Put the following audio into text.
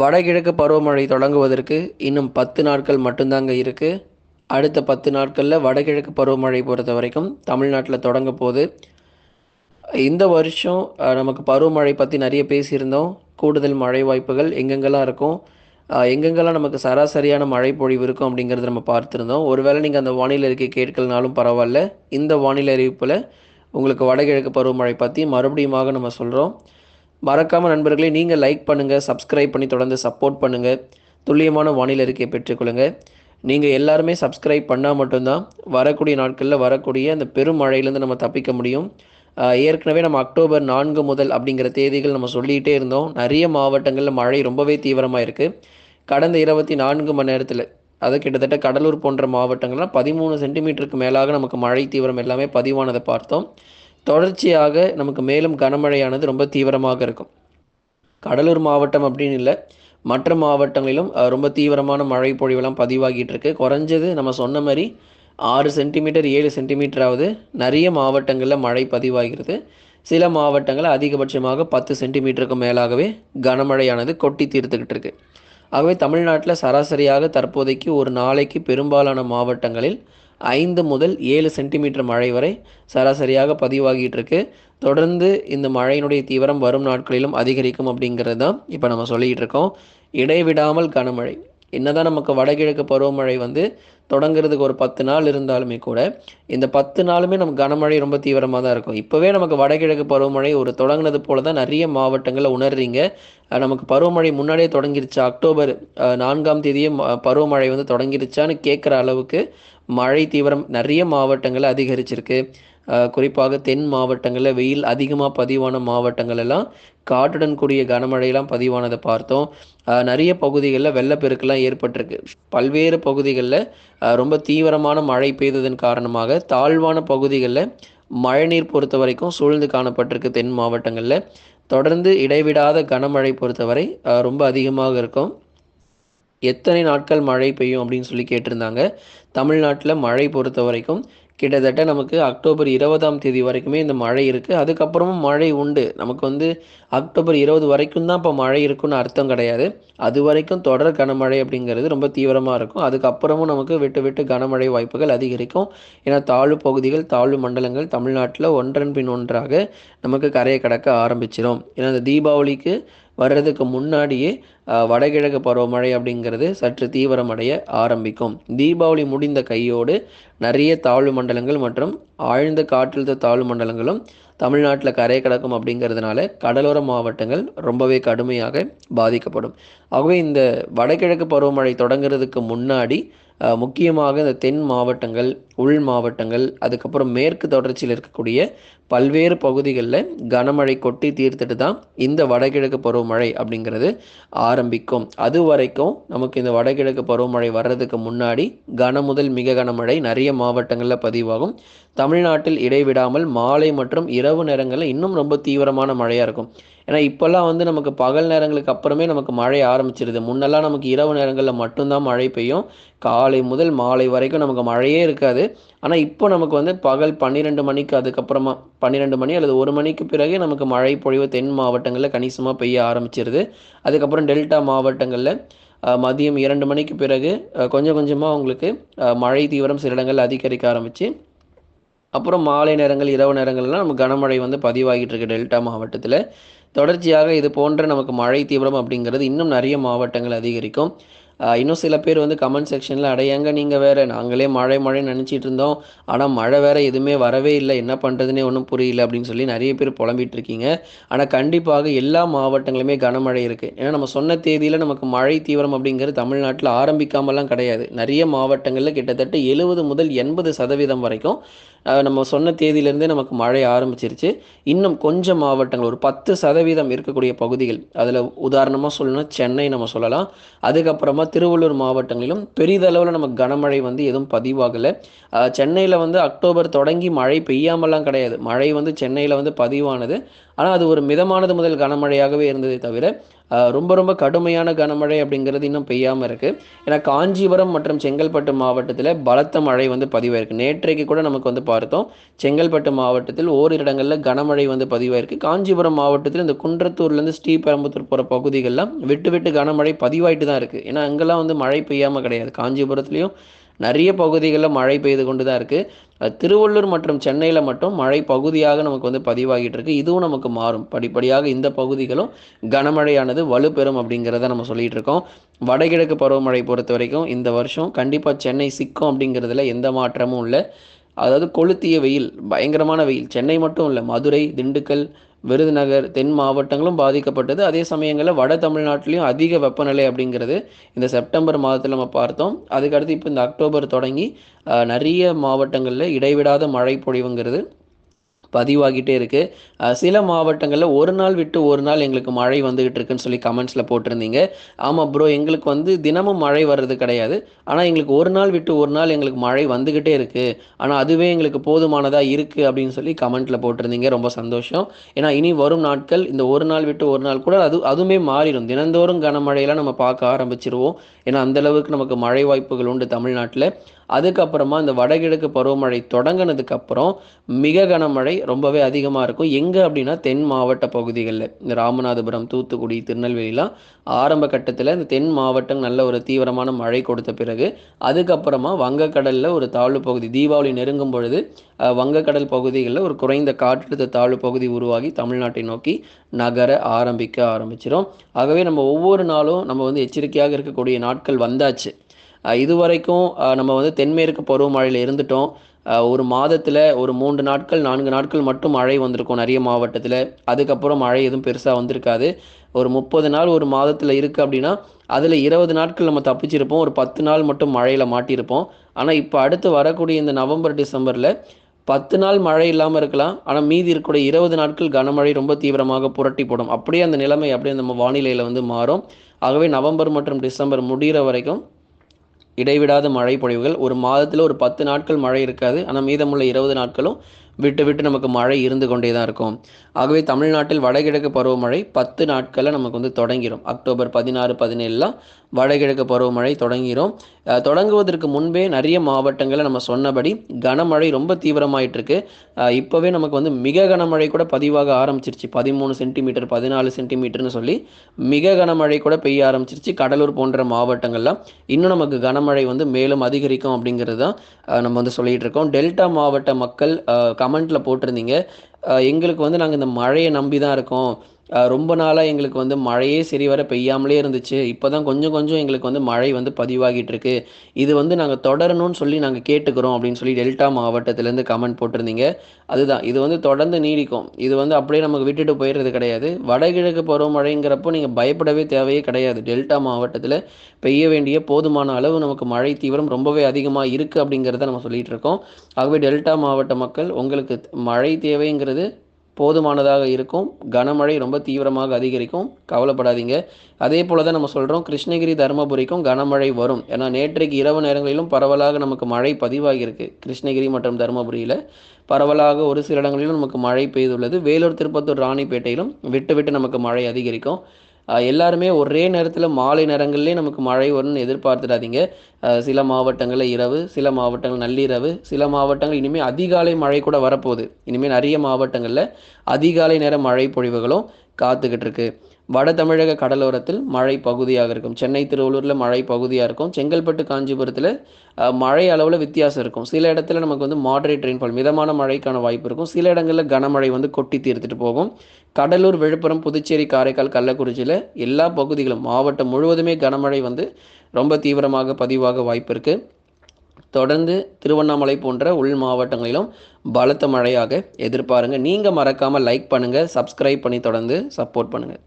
வடகிழக்கு பருவமழை தொடங்குவதற்கு இன்னும் பத்து நாட்கள் மட்டும்தாங்க இருக்குது அடுத்த பத்து நாட்களில் வடகிழக்கு பருவமழை பொறுத்த வரைக்கும் தமிழ்நாட்டில் தொடங்க போகுது. இந்த வருஷம் நமக்கு பருவமழை பற்றி நிறைய பேசியிருந்தோம். கூடுதல் மழை வாய்ப்புகள் எங்கெங்கெல்லாம் இருக்கும்? எங்கெங்கெல்லாம் நமக்கு சராசரியான மழை பொழிவு இருக்கும் அப்படிங்கிறத நம்ம பார்த்துருந்தோம். ஒருவேளை நீங்கள் அந்த வானிலை அறிக்கை கேட்கலனாலும் பரவாயில்ல. இந்த வானிலை அறிவிப்பில் உங்களுக்கு வடகிழக்கு பருவமழை பற்றி மறுபடியுமாக நம்ம சொல்கிறோம் மறக்காமல் நண்பர்களே நீங்கள் லைக் பண்ணுங்கள் சப்ஸ்கிரைப் பண்ணி தொடர்ந்து சப்போர்ட் பண்ணுங்கள் துல்லியமான வானிலை அறிக்கையை பெற்றுக்கொள்ளுங்கள் நீங்கள் எல்லாருமே சப்ஸ்கிரைப் பண்ணால் மட்டும்தான் வரக்கூடிய நாட்களில் வரக்கூடிய அந்த பெரும் மழையிலேருந்து நம்ம தப்பிக்க முடியும். ஏற்கனவே நம்ம அக்டோபர் நான்கு முதல் அப்படிங்கிற தேதிகள் நம்ம சொல்லிகிட்டே இருந்தோம். நிறைய மாவட்டங்களில் மழை ரொம்பவே தீவிரமாக இருக்குது கடந்த இருபத்தி நான்கு மணி நேரத்தில் அது கிட்டத்தட்ட கடலூர் போன்ற மாவட்டங்கள்லாம் பதிமூணு சென்டிமீட்டருக்கு மேலாக நமக்கு மழை தீவிரம் எல்லாமே பதிவானதை பார்த்தோம். தொடர்ச்சியாக நமக்கு மேலும் கனமழையானது ரொம்ப தீவிரமாக இருக்கும். கடலூர் மாவட்டம் அப்படின்னு இல்லை மற்ற மாவட்டங்களிலும் ரொம்ப தீவிரமான மழை பொழிவெல்லாம் பதிவாகிட்டு இருக்கு. குறைஞ்சது நம்ம சொன்ன மாதிரி ஆறு சென்டிமீட்டர் ஏழு சென்டிமீட்டராவது நிறைய மாவட்டங்களில் மழை பதிவாகிறது. சில மாவட்டங்களில் அதிகபட்சமாக பத்து சென்டிமீட்டருக்கு மேலாகவே கனமழையானது கொட்டி தீர்த்துக்கிட்டு இருக்கு. ஆகவே தமிழ்நாட்டில் சராசரியாக தற்போதைக்கு ஒரு நாளைக்கு பெரும்பாலான மாவட்டங்களில் ஐந்து முதல் ஏழு சென்டிமீட்டர் மழை வரை சராசரியாக பதிவாகிட்டு இருக்கு தொடர்ந்து இந்த மழையினுடைய தீவிரம் வரும் நாட்களிலும் அதிகரிக்கும் அப்படிங்கிறது தான் இப்போ நம்ம சொல்லிகிட்டு இருக்கோம் இடைவிடாமல் கனமழை. என்னதான் நமக்கு வடகிழக்கு பருவமழை வந்து தொடங்குறதுக்கு ஒரு பத்து நாள் இருந்தாலுமே கூட இந்த பத்து நாளுமே நமக்கு கனமழை ரொம்ப தீவிரமாக தான் இருக்கும். இப்போவே நமக்கு வடகிழக்கு பருவமழை ஒரு தொடங்கினது போல தான் நிறைய மாவட்டங்களில் உணர்றீங்க. நமக்கு பருவமழை முன்னாடியே தொடங்கிருச்சு? அக்டோபர் நான்காம் தேதியே பருவமழை வந்து தொடங்கிருச்சான்னு கேட்குற அளவுக்கு மழை தீவிரம் நிறைய மாவட்டங்களில் அதிகரிச்சிருக்கு. குறிப்பாக தென் மாவட்டங்களில் வெயில் அதிகமாக பதிவான மாவட்டங்கள் எல்லாம் காட்டுடன் கூடிய கனமழையெல்லாம் பதிவானதை பார்த்தோம். நிறைய பகுதிகளில் வெள்ளப்பெருக்கெல்லாம் ஏற்பட்டிருக்கு. பல்வேறு பகுதிகளில் ரொம்ப தீவிரமான மழை பெய்ததன் காரணமாக தாழ்வான பகுதிகளில் மழைநீர் பொறுத்த வரைக்கும் சூழ்ந்து காணப்பட்டிருக்கு தென் மாவட்டங்களில். தொடர்ந்து இடைவிடாத கனமழை பொறுத்தவரை ரொம்ப அதிகமாக இருக்கும். எத்தனை நாட்கள் மழை பெய்யும் அப்படின்னு சொல்லி கேட்டிருந்தாங்க. தமிழ்நாட்டில் மழை பொறுத்த வரைக்கும் கிட்டத்தட்ட நமக்கு அக்டோபர் இருபதாம் தேதி வரைக்குமே இந்த மழை இருக்குது அதுக்கப்புறமும் மழை உண்டு. நமக்கு வந்து அக்டோபர் இருபது வரைக்கும் தான் இப்போ மழை இருக்குன்னு அர்த்தம் கிடையாது. அது வரைக்கும் தொடர் கனமழை அப்படிங்கிறது ரொம்ப தீவிரமாக இருக்கும். அதுக்கப்புறமும் நமக்கு விட்டு விட்டு கனமழை வாய்ப்புகள் அதிகரிக்கும். ஏன்னா தாழ்வு பகுதிகள் தாழ்வு மண்டலங்கள் தமிழ்நாட்டில் ஒன்றன் பின் ஒன்றாக நமக்கு கரையை கடக்க ஆரம்பிச்சிடும் ஏன்னா இந்த தீபாவளிக்கு வர்றதுக்கு முன்னாடியே வடகிழக்கு பருவமழை அப்படிங்கிறது சற்று தீவிரமடைய ஆரம்பிக்கும். தீபாவளி முடிந்த கையோடு நிறைய தாழ்வு மண்டலங்கள் மற்றும் ஆழ்ந்த காற்றழுத்த தாழ்வு மண்டலங்களும் தமிழ்நாட்டில் கரை கடக்கும் அப்படிங்கிறதுனால கடலோர மாவட்டங்கள் ரொம்பவே கடுமையாக பாதிக்கப்படும். ஆகவே இந்த வடகிழக்கு பருவமழை தொடங்குறதுக்கு முன்னாடி முக்கியமாக இந்த தென் மாவட்டங்கள் உள் மாவட்டங்கள் அதுக்கப்புறம் மேற்கு தொடர்ச்சியில் இருக்கக்கூடிய பல்வேறு பகுதிகளில் கனமழை கொட்டி தீர்த்துட்டு தான் இந்த வடகிழக்கு பருவமழை அப்படிங்கிறது ஆரம்பிக்கும். அது வரைக்கும் நமக்கு இந்த வடகிழக்கு பருவமழை வர்றதுக்கு முன்னாடி கன முதல் மிக கனமழை நிறைய மாவட்டங்களில் பதிவாகும். தமிழ்நாட்டில் இடைவிடாமல் மாலை மற்றும் இரவு நேரங்களில் இன்னும் ரொம்ப தீவிரமான மழையாக இருக்கும். ஏன்னா இப்போல்லாம் வந்து நமக்கு பகல் நேரங்களுக்கு அப்புறமே நமக்கு மழை ஆரம்பிச்சிருது. முன்னெல்லாம் நமக்கு இரவு நேரங்களில் மட்டும்தான் மழை பெய்யும். காலை முதல் மாலை வரைக்கும் நமக்கு மழையே இருக்காது. ஆனால் இப்போ நமக்கு வந்து பகல் பன்னிரெண்டு மணிக்கு அதுக்கப்புறமா பன்னிரெண்டு மணி அல்லது ஒரு மணிக்கு பிறகு நமக்கு மழை பொழிவு தென் மாவட்டங்களில் கணிசமாக பெய்ய ஆரம்பிச்சிருது. அதுக்கப்புறம் டெல்டா மாவட்டங்களில் மதியம் இரண்டு மணிக்கு பிறகு கொஞ்சம் கொஞ்சமாக உங்களுக்கு மழை தீவிரம் சில இடங்களில் அதிகரிக்க ஆரம்பிச்சு அப்புறம் மாலை நேரங்கள் இரவு நேரங்கள்லாம் நமக்கு கனமழை வந்து பதிவாகிட்டு இருக்கு டெல்டா மாவட்டத்தில். தொடர்ச்சியாக இது போன்ற நமக்கு மழை தீவிரம் அப்படிங்கிறது இன்னும் நிறைய மாவட்டங்கள் அதிகரிக்கும். இன்னும் சில பேர் வந்து கமெண்ட் செக்ஷனில் அடையாங்க நீங்கள் வேறு? நாங்களே மழை மழை நினச்சிட்டு இருந்தோம். ஆனால் மழை வேறு எதுவுமே வரவே இல்லை. என்ன பண்ணுறதுனே ஒன்றும் புரியல அப்படின்னு சொல்லி நிறைய பேர் புலம்பிட்டு இருக்கீங்க. ஆனால் கண்டிப்பாக எல்லா மாவட்டங்களுமே கனமழை இருக்குது ஏன்னா நம்ம சொன்ன தேதியில் நமக்கு மழை தீவிரம் அப்படிங்கிறது தமிழ்நாட்டில் ஆரம்பிக்காமலாம் கிடையாது. நிறைய மாவட்டங்களில் கிட்டத்தட்ட எழுபது முதல் எண்பது சதவீதம் வரைக்கும் நம்ம சொன்ன தேதியிலேருந்தே நமக்கு மழை ஆரம்பிச்சிருச்சு. இன்னும் கொஞ்சம் மாவட்டங்கள் ஒரு பத்து சதவீதம் இருக்கக்கூடிய பகுதிகள் அதில் உதாரணமாக சொல்லணும்னா சென்னை நம்ம சொல்லலாம். அதுக்கப்புறமா திருவள்ளூர் மாவட்டங்களிலும் பெரிதளவில் நம்ம கனமழை வந்து எதுவும் பதிவாகலை. சென்னையில் வந்து அக்டோபர் தொடங்கி மழை பெய்யாமலாம் கிடையாது. மழை வந்து சென்னையில் வந்து பதிவானது. ஆனால் அது ஒரு மிதமானது முதல் கனமழையாகவே இருந்ததே தவிர ரொம்ப ரொம்ப கடுமையான கனமழை அப்படிங்கிறது இன்னும் பெய்யாமல் இருக்குது ஏன்னா காஞ்சிபுரம் மற்றும் செங்கல்பட்டு மாவட்டத்தில் பலத்த மழை வந்து பதிவாயிருக்கு. நேற்றைக்கு கூட நமக்கு வந்து பார்த்தோம் செங்கல்பட்டு மாவட்டத்தில் ஓரிரு இடங்களில் கனமழை வந்து பதிவாயிருக்கு. காஞ்சிபுரம் மாவட்டத்தில் இந்த குன்றத்தூர்லேருந்து ஸ்ரீபெரம்புத்தூர் போகிற பகுதிகளெலாம் விட்டு விட்டு கனமழை பதிவாயிட்டு தான் இருக்குது ஏன்னா அங்கெல்லாம் வந்து மழை பெய்யாமல் கிடையாது. காஞ்சிபுரத்துலேயும் நிறைய பகுதிகளில் மழை பெய்து கொண்டு தான் இருக்குது திருவள்ளூர் மற்றும் சென்னையில் மட்டும் மழை பகுதியாக நமக்கு வந்து பதிவாகிட்டு இருக்கு. இதுவும் நமக்கு மாறும். படிப்படியாக இந்த பகுதிகளும் கனமழையானது வலுப்பெறும் அப்படிங்கிறத நம்ம சொல்லிட்டு இருக்கோம். வடகிழக்கு பருவமழை பொறுத்த வரைக்கும் இந்த வருஷம் கண்டிப்பாக சென்னை சிக்கும் அப்படிங்கிறதுல எந்த மாற்றமும் இல்லை. அதாவது கொளுத்திய வெயில் பயங்கரமான வெயில். சென்னை மட்டும் இல்லை மதுரை திண்டுக்கல் விருதுநகர் தென் மாவட்டங்களும் பாதிக்கப்பட்டது. அதே சமயங்களில் வட தமிழ்நாட்டிலையும் அதிக வெப்பநிலை அப்படிங்கிறது இந்த செப்டம்பர் மாதத்தில் நம்ம பார்த்தோம். அதுக்கடுத்து இப்போ இந்த அக்டோபர் தொடங்கி நிறைய மாவட்டங்களில் இடைவிடாத மழை பொழிவுங்கிறது பதிவாகிட்டே இருக்குது சில மாவட்டங்களில் ஒரு நாள் விட்டு ஒரு நாள் எங்களுக்கு மழை வந்துகிட்டு இருக்குன்னு சொல்லி கமெண்ட்ஸில் போட்டிருந்தீங்க. ஆமாம் ப்ரோ எங்களுக்கு வந்து தினமும் மழை வர்றது கிடையாது. ஆனால் எங்களுக்கு ஒரு நாள் விட்டு ஒரு நாள் எங்களுக்கு மழை வந்துக்கிட்டே இருக்குது ஆனால் அதுவே எங்களுக்கு போதுமானதாக இருக்குது அப்படின்னு சொல்லி கமெண்ட்டில் போட்டிருந்தீங்க. ரொம்ப சந்தோஷம். ஏன்னா இனி வரும் நாட்கள் இந்த ஒரு நாள் விட்டு ஒரு நாள் கூட அது அதுவுமே மாறிடும். தினந்தோறும் கனமழையெல்லாம் நம்ம பார்க்க ஆரம்பிச்சிருவோம். ஏன்னா அந்தளவுக்கு நமக்கு மழை வாய்ப்புகள் உண்டு தமிழ்நாட்டில். அதுக்கப்புறமா இந்த வடகிழக்கு பருவமழை தொடங்கினதுக்கப்புறம் மிக கனமழை ரொம்பவே அதிகமாக இருக்கும். எங்கே அப்படின்னா தென் மாவட்ட பகுதிகளில். இந்த ராமநாதபுரம் தூத்துக்குடி திருநெல்வேலிலாம் ஆரம்ப கட்டத்தில் இந்த தென் மாவட்டம் நல்ல ஒரு தீவிரமான மழை கொடுத்த பிறகு அதுக்கப்புறமா வங்கக்கடலில் ஒரு தாழ்வு பகுதி தீபாவளி நெருங்கும் பொழுது வங்கக்கடல் பகுதிகளில் ஒரு குறைந்த காற்றழுத்த தாழ்வு பகுதி உருவாகி தமிழ்நாட்டை நோக்கி நகர ஆரம்பிக்க ஆரம்பிச்சிடும் ஆகவே நம்ம ஒவ்வொரு நாளும் நம்ம வந்து எச்சரிக்கையாக இருக்கக்கூடிய நாட்கள் வந்தாச்சு. இதுவரைக்கும் நம்ம வந்து தென்மேற்கு பருவமழையில் இருந்துட்டோம். ஒரு மாதத்தில் ஒரு மூன்று நாட்கள் நான்கு நாட்கள் மட்டும் மழை வந்திருக்கும் நிறைய மாவட்டத்தில். அதுக்கப்புறம் மழை எதுவும் பெருசாக வந்திருக்காது. ஒரு முப்பது நாள் ஒரு மாதத்தில் இருக்குது அப்படின்னா அதில் இருபது நாட்கள் நம்ம தப்பிச்சிருப்போம். ஒரு பத்து நாள் மட்டும் மழையில் மாட்டியிருப்போம். ஆனால் இப்போ அடுத்து வரக்கூடிய இந்த நவம்பர் டிசம்பரில் பத்து நாள் மழை இல்லாமல் இருக்கலாம். ஆனால் மீதி இருக்கக்கூடிய இருபது நாட்கள் கனமழை ரொம்ப தீவிரமாக புரட்டி போடும். அப்படியே அந்த நிலைமை அப்படியே நம்ம வானிலையில் வந்து மாறும். ஆகவே நவம்பர் மற்றும் டிசம்பர் முடிகிற வரைக்கும் இடைவிடாத மழை பொழிவுகள். ஒரு மாதத்தில் ஒரு பத்து நாட்கள் மழை இருக்காது. ஆனால் மீதமுள்ள இருபது நாட்களும் விட்டு விட்டு நமக்கு மழை இருந்து கொண்டே தான் இருக்கும். ஆகவே தமிழ்நாட்டில் வடகிழக்கு பருவமழை பத்து நாட்களில் நமக்கு வந்து தொடங்கிடும் அக்டோபர் பதினாறு பதினேழுலாம் வடகிழக்கு பருவமழை தொடங்கிடும் தொடங்குவதற்கு முன்பே நிறைய மாவட்டங்களில் நம்ம சொன்னபடி கனமழை ரொம்ப தீவிரமாயிட்டு இருக்கு இப்போவே நமக்கு வந்து மிக கனமழை கூட பதிவாக ஆரம்பிச்சிருச்சு. பதிமூணு சென்டிமீட்டர் பதினாலு சென்டிமீட்டர்னு சொல்லி மிக கனமழை கூட பெய்ய ஆரம்பிச்சிருச்சு கடலூர் போன்ற மாவட்டங்கள்லாம் இன்னும் நமக்கு கனமழை வந்து மேலும் அதிகரிக்கும் அப்படிங்கிறது தான் நம்ம வந்து சொல்லிகிட்டு இருக்கோம் டெல்டா மாவட்ட மக்கள் கமெண்ட்டில் போட்டிருந்தீங்க. எங்களுக்கு வந்து நாங்கள் இந்த மழையை நம்பி தான் இருக்கோம். ரொம்ப நாளாக எங்களுக்கு வந்து மழையே சரி வர பெய்யாமலே இருந்துச்சு. இப்போ தான் கொஞ்சம் கொஞ்சம் எங்களுக்கு வந்து மழை வந்து பதிவாகிட்டு இருக்கு. இது வந்து நாங்கள் தொடரணும்னு சொல்லி நாங்கள் கேட்டுக்கிறோம் அப்படின்னு சொல்லி டெல்டா மாவட்டத்திலேருந்து கமெண்ட் போட்டிருந்தீங்க. அதுதான் இது வந்து தொடர்ந்து நீடிக்கும். இது வந்து அப்படியே நமக்கு விட்டுட்டு போயிடுறது கிடையாது. வடகிழக்கு பருவமழைங்கிறப்போ நீங்கள் பயப்படவே தேவையே கிடையாது. டெல்டா மாவட்டத்தில் பெய்ய வேண்டிய போதுமான அளவு நமக்கு மழை தீவிரம் ரொம்பவே அதிகமாக இருக்குது அப்படிங்கிறத நம்ம சொல்லிகிட்டு இருக்கோம். ஆகவே டெல்டா மாவட்ட மக்கள் உங்களுக்கு மழை தேவைங்கிறது போதுமானதாக இருக்கும். கனமழை ரொம்ப தீவிரமாக அதிகரிக்கும். கவலைப்படாதீங்க. அதே போல் தான் நம்ம சொல்கிறோம் கிருஷ்ணகிரி தருமபுரிக்கும் கனமழை வரும். ஏன்னா நேற்றைக்கு இரவு நேரங்களிலும் பரவலாக நமக்கு மழை பதிவாகியிருக்கு. கிருஷ்ணகிரி மற்றும் தருமபுரியில் பரவலாக ஒரு சில இடங்களிலும் நமக்கு மழை பெய்துள்ளது. வேலூர் திருப்பத்தூர் ராணிப்பேட்டையிலும் விட்டு விட்டு நமக்கு மழை அதிகரிக்கும். எல்லாருமே ஒரே நேரத்தில் மாலை நேரங்கள்லேயே நமக்கு மழை வரும்னு எதிர்பார்த்துடாதீங்க. சில மாவட்டங்களில் இரவு சில மாவட்டங்கள் நள்ளிரவு சில மாவட்டங்கள் இனிமேல் அதிகாலை மழை கூட வரப்போகுது. இனிமேல் நிறைய மாவட்டங்களில் அதிகாலை நேர மழை பொழிவுகளும் காத்துக்கிட்டு இருக்கு வட தமிழக கடலோரத்தில் மழை பகுதியாக இருக்கும். சென்னை திருவள்ளூரில் மழை பகுதியாக இருக்கும். செங்கல்பட்டு காஞ்சிபுரத்தில் மழை அளவில் வித்தியாசம் இருக்கும். சில இடத்துல நமக்கு வந்து மாடரேட் ரெயின்ஃபால் மிதமான மழைக்கான வாய்ப்பு இருக்கும். சில இடங்களில் கனமழை வந்து கொட்டி தீர்த்துட்டு போகும். கடலூர் விழுப்புரம் புதுச்சேரி காரைக்கால் கள்ளக்குறிச்சியில் எல்லா பகுதிகளும் மாவட்டம் முழுவதுமே கனமழை வந்து ரொம்ப தீவிரமாக பதிவாக வாய்ப்பு இருக்குது தொடர்ந்து திருவண்ணாமலை போன்ற உள் மாவட்டங்களிலும் பலத்த மழையாக எதிர்பாருங்க. நீங்கள் மறக்காமல் லைக் பண்ணுங்கள் சப்ஸ்கிரைப் பண்ணி தொடர்ந்து சப்போர்ட் பண்ணுங்கள்